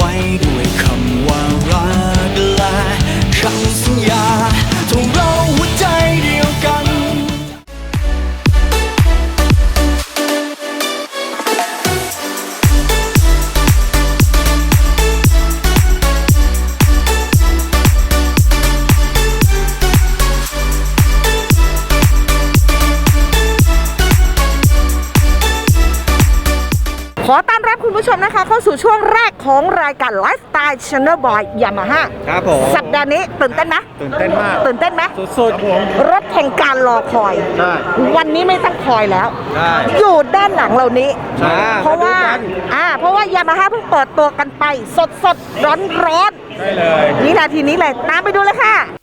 ไว้ด้วยคำว่ารัก อต้อนรับคุณผู้ชมนะคะ เข้าสู่ช่วงแรกของรายการไลฟ์สไตล์ช n น e l Boy Yamaha ครับผมสัปดาห์นี้ตื่นเต้นไหมตื่นเต้นมาก ตื่นเต้นไหมสุดๆผมรถแห่งการรอคอย ใช่ วันนี้ไม่ต้องคอยแล้ว ใช่ อยู่ด้านหลังเรานี้ ใช่เพราะว่ามาดูกัน อ่าเพราะว่ายามาฮ่าเพิ่งเปิดตัวกันไป สดสดร้อนร้อนได้เลย ๆวินาทีนี้เลยตามไปดูเลยค่ะ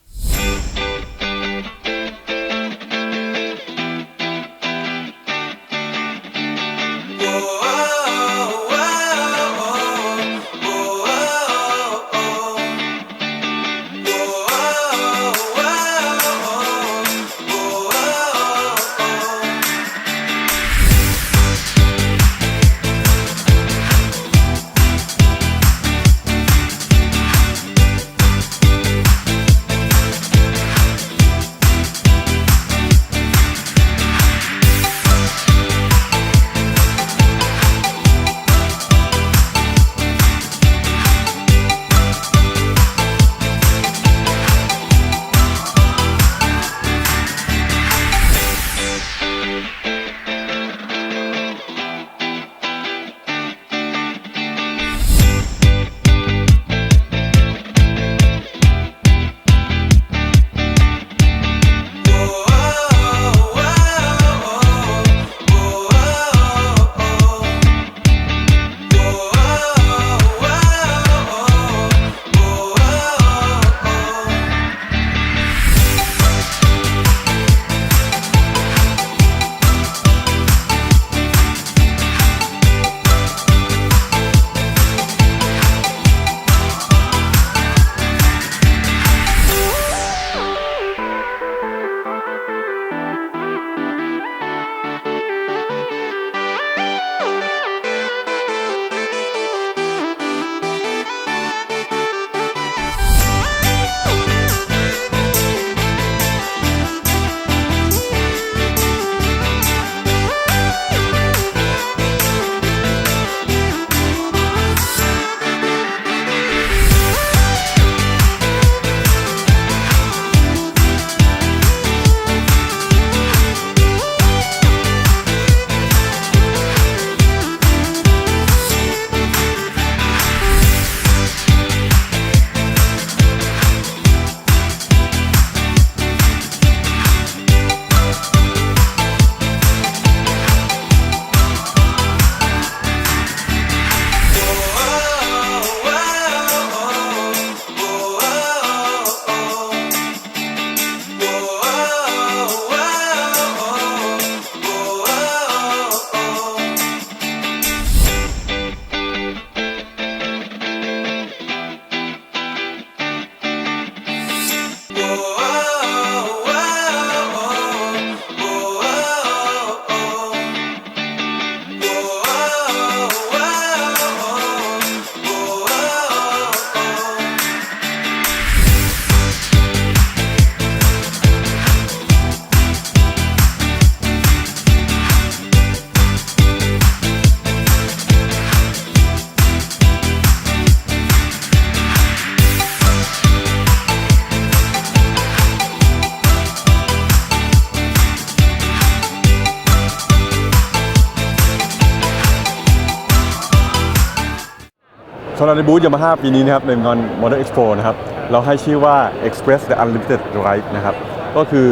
สำหรับในบูธยามาฮ่าปีนี้นะครับในงาน Model Expo นะครับเราให้ชื่อว่า Express the Unlimited Ride นะครับก็คือ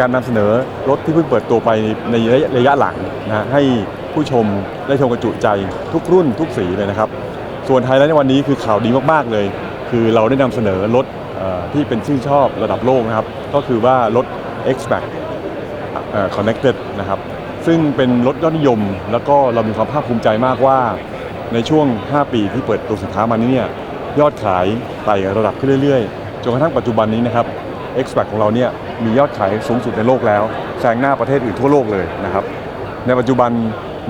การนำเสนอรถที่เพิ่งเปิดตัวไปในระยะหลังนะฮะให้ผู้ชมได้ชมกระจุใจทุกรุ่นทุกสีเลยนะครับ ส่วนไฮไลท์ในวันนี้คือข่าวดีมากๆเลย คือเราได้นำเสนอรถที่เป็นชื่นชอบระดับโลกนะครับ ก็คือว่ารถ X-Max เอ่อ Connected นะครับซึ่งเป็นรถยอดนิยม แล้วก็เรามีความภาคภูมิใจมากว่า ในช่วง 5 ปีที่เปิดตัวสินค้ามานี้เนี่ยยอดขายไต่ระดับขึ้นเรื่อยๆ จนกระทั่งปัจจุบันนี้นะครับ x p a c ของเราเนี่ยมียอดขายสูงสุดในโลกแล้วแซงหน้าประเทศอื่นทั่วโลกเลยนะครับในปัจจุบัน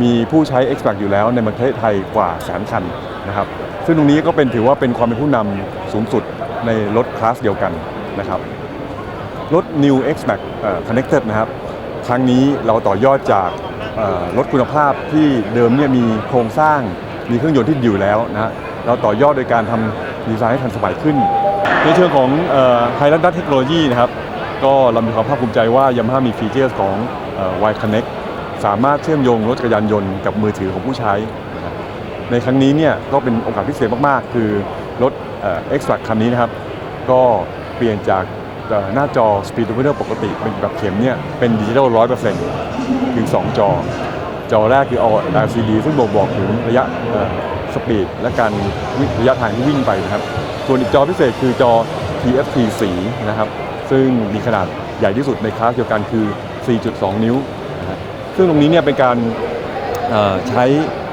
มีผู้ใช้ x p a c อยู่แล้วในประเทศไทยกว่าแสนคันนะครับซึ่งตรงนี้ก็เป็นถือว่าเป็นความเป็นผู้นำสูงสุดในรถคลาสเดียวกันนะครับรถ New X Max Connected นะครับ ครั้งนี้เราต่อยอดจากรถคุณภาพที่เดิมเนี่ยมีโครงสร้าง มีเครื่องยนต์ที่อยู่แล้วนะฮะเราต่อยอดโดยการทำดีไซน์ให้ทันสมัยขึ้น ในเชิงของไฮรันดัตเทคโนโลยีนะครับก็เรามีความภาคภูมิใจว่า Yamaha มีฟีเจอร์ของเอ่อ Y Connect สามารถเชื่อมโยงรถจักรยานยนต์กับมือถือของผู้ใช้ ในครั้งนี้เนี่ยก็เป็นโอกาสพิเศษมาก ๆ คือรถเอ็กซ์ตร้าคันนี้นะครับ ก็เปลี่ยนจากหน้าจอ Speedometer ปกติเป็นแบบเข็มเนี่ยเป็นดิจิทัลร้อยเปอร์เซ็นต์คือ2จอ จอแรกคือเอา LCD ซึ่งบ่งบอกถึงระยะสปีดและการระยะทางที่วิ่งไปนะครับ ส่วนอีกจอพิเศษคือจอ TFT สีนะครับ ซึ่งมีขนาดใหญ่ที่สุดในคลาสเดียวกันคือ 4.2 นิ้วนะซึ่งตรงนี้เนี่ยเป็นการใช้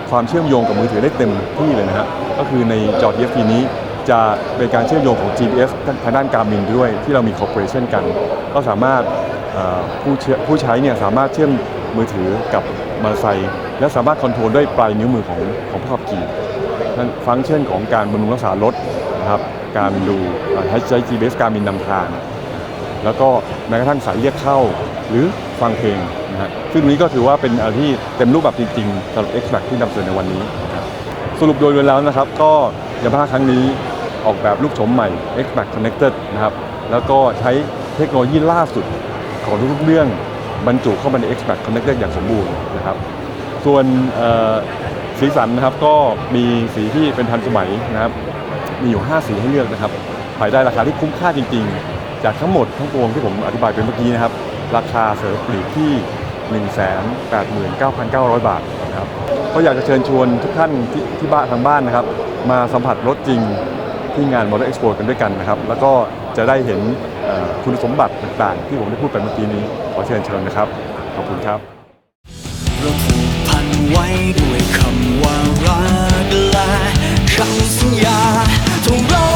ความเชื่อมโยงกับมือถือได้เต็มที่เลยนะฮะก็คือในจอ TFT นี้จะเป็นการเชื่อมโยงของ GPS ทางด้านการบินด้วยที่เรามี cooperation กัน ก็สามารถผู้ใช้เนี่ยสามารถเชื่อมมือถือกับ มอเตอร์ไซค์และสามารถคอนโทรลด้วยปลายนิ้วมือของของผู้ขับขี่นั่นฟังก์ชันของการบำรุงรักษารถนะครับการดูใช้ GPS การบินนำทาง แล้วก็แม้กระทั่งสายเรียกเข้าหรือฟังเพลงนะฮะซึ่งนี้ก็ถือว่าเป็นอะไรที่เต็มรูปแบบจริงๆสำหรับ X Max ที่นำเสนอในวันนี้นะครับสรุปโดยรวมแล้วนะครับ ก็ยามาฮ่าครั้งนี้ออกแบบรูปโฉมใหม่ X Max Connected นะครับแล้วก็ใช้เทคโนโลยีล่าสุดของทุกๆเรื่อง บรรจุเข้ามาใน X Max Connected อย่างสมบูรณ์นะครับ ส่วนสีสันนะครับก็มีสีที่เป็นทันสมัยนะครับ มีอยู่ 5 สีให้เลือกนะครับขายได้ราคาที่คุ้มค่าจริง ๆ จากทั้งหมดทั้งปวงที่ผมอธิบายไปเมื่อกี้นะครับ ราคาเสริมปลีกที่ 189,900 บาทนะครับก็อยากจะเชิญชวนทุกท่านที่ที่บ้านทางบ้านนะครับ มาสัมผัสรถจริงที่งาน Motor Expo กันด้วยกันนะครับ แล้วก็จะได้เห็น คุณสมบัติต่างๆ ที่ผมได้พูดไปเมื่อกี้นี้ ขอเชิญเชิญนะครับ ขอบคุณครับเราผูกพันไว้ด้วยคำว่ารักและคำสัญญาทุกเรา